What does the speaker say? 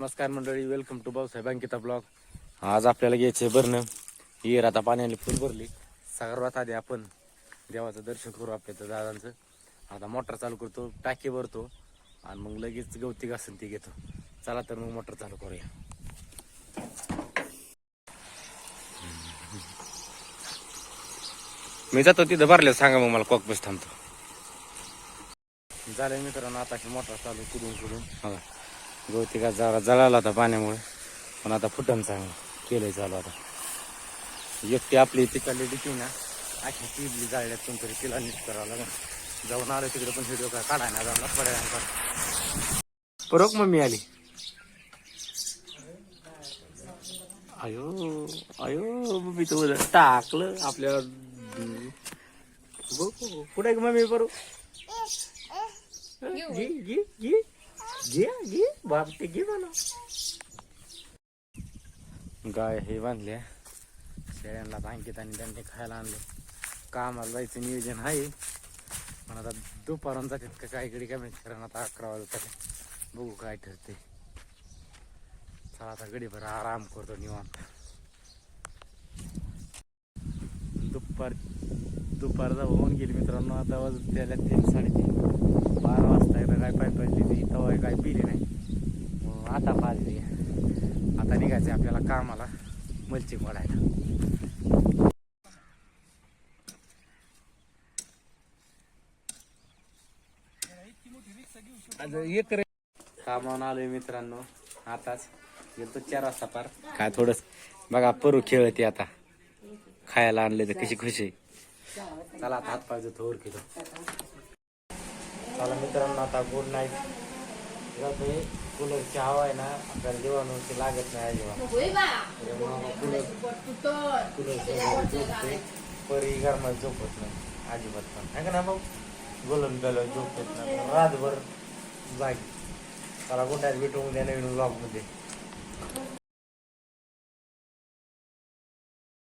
नमस्कार मंडळी welcome to Bhausaheb Ankita blog आज आपल्याला घ्यायचे भरणं हिर आता पाण्याने फुल भरली. सर्वात आधी आपण देवाचं दर्शन करू आपल्या दादांचं. आता मोटर चालू करतो टाकी भरतो आणि मग लगेच गवती घासून ती घेतो. चला तर मग मोटर चालू करूया. मी जातो तिथं भरले सांगा मग मला कॉक बस थांबतो. झालं मित्रांनो आता मोटर चालू कुडून कुडून बघा गवती का जरा जळाला होता पाण्यामुळे. पण आता फुटन चांगलं. केलंय चालू आता. एकटी आपली तिकडली डिकी ना अशी टिबली जाळल्यात कोणतरी तिला नीट करावं लागेल. जाऊन आलो तिकडे पण व्हिडिओ काय काढाय ना जाऊन पडायला परत मम्मी आली. अयो अयो मम्मी तो टाकलं आपल्या कुठे मम्मी बरो घे घे बाप ते घे मला गाय हे बांधल्या शेळ्यांना बांकीत आणि त्यांनी खायला आणले. कामाला जायचं नियोजन आहे. पण आता दुपारून जातात का काय कडे काय कारण आता अकरा वाजता बघू काय ठरते. चला आता गडीभर आराम करतो निवांत. दुपार दुपार होऊन गेली मित्रांनो. आता वाज त्याला तीन साडेतीन. बारा वाजता एकदा काय पाय पडली ती तवा काय पिली नाही. आता पाजली. आता निघायचं आपल्याला कामाला मलची मोडायला. कामावून आलोय मित्रांनो आताच. येतो चार वाजता पार. काय थोडस बघा परू खेळते आता. खायला आणले तर कशी खुशी. चला आता हात पाहिजे थोर किलो चला मित्रांनो आता गुड नाईट. जातोय कूलरची हवा आहे ना आपल्याला जेवणावरती लागत नाही अजिबात. कूलर कूलर झोपते परी गरमात झोपत नाही अजिबात पण. आहे का ना भाऊ? गोलन बेलन झोपत नाही. रातभर जागी. चला गुड नाईट भेटू उद्या नवीन ब्लॉगमध्ये.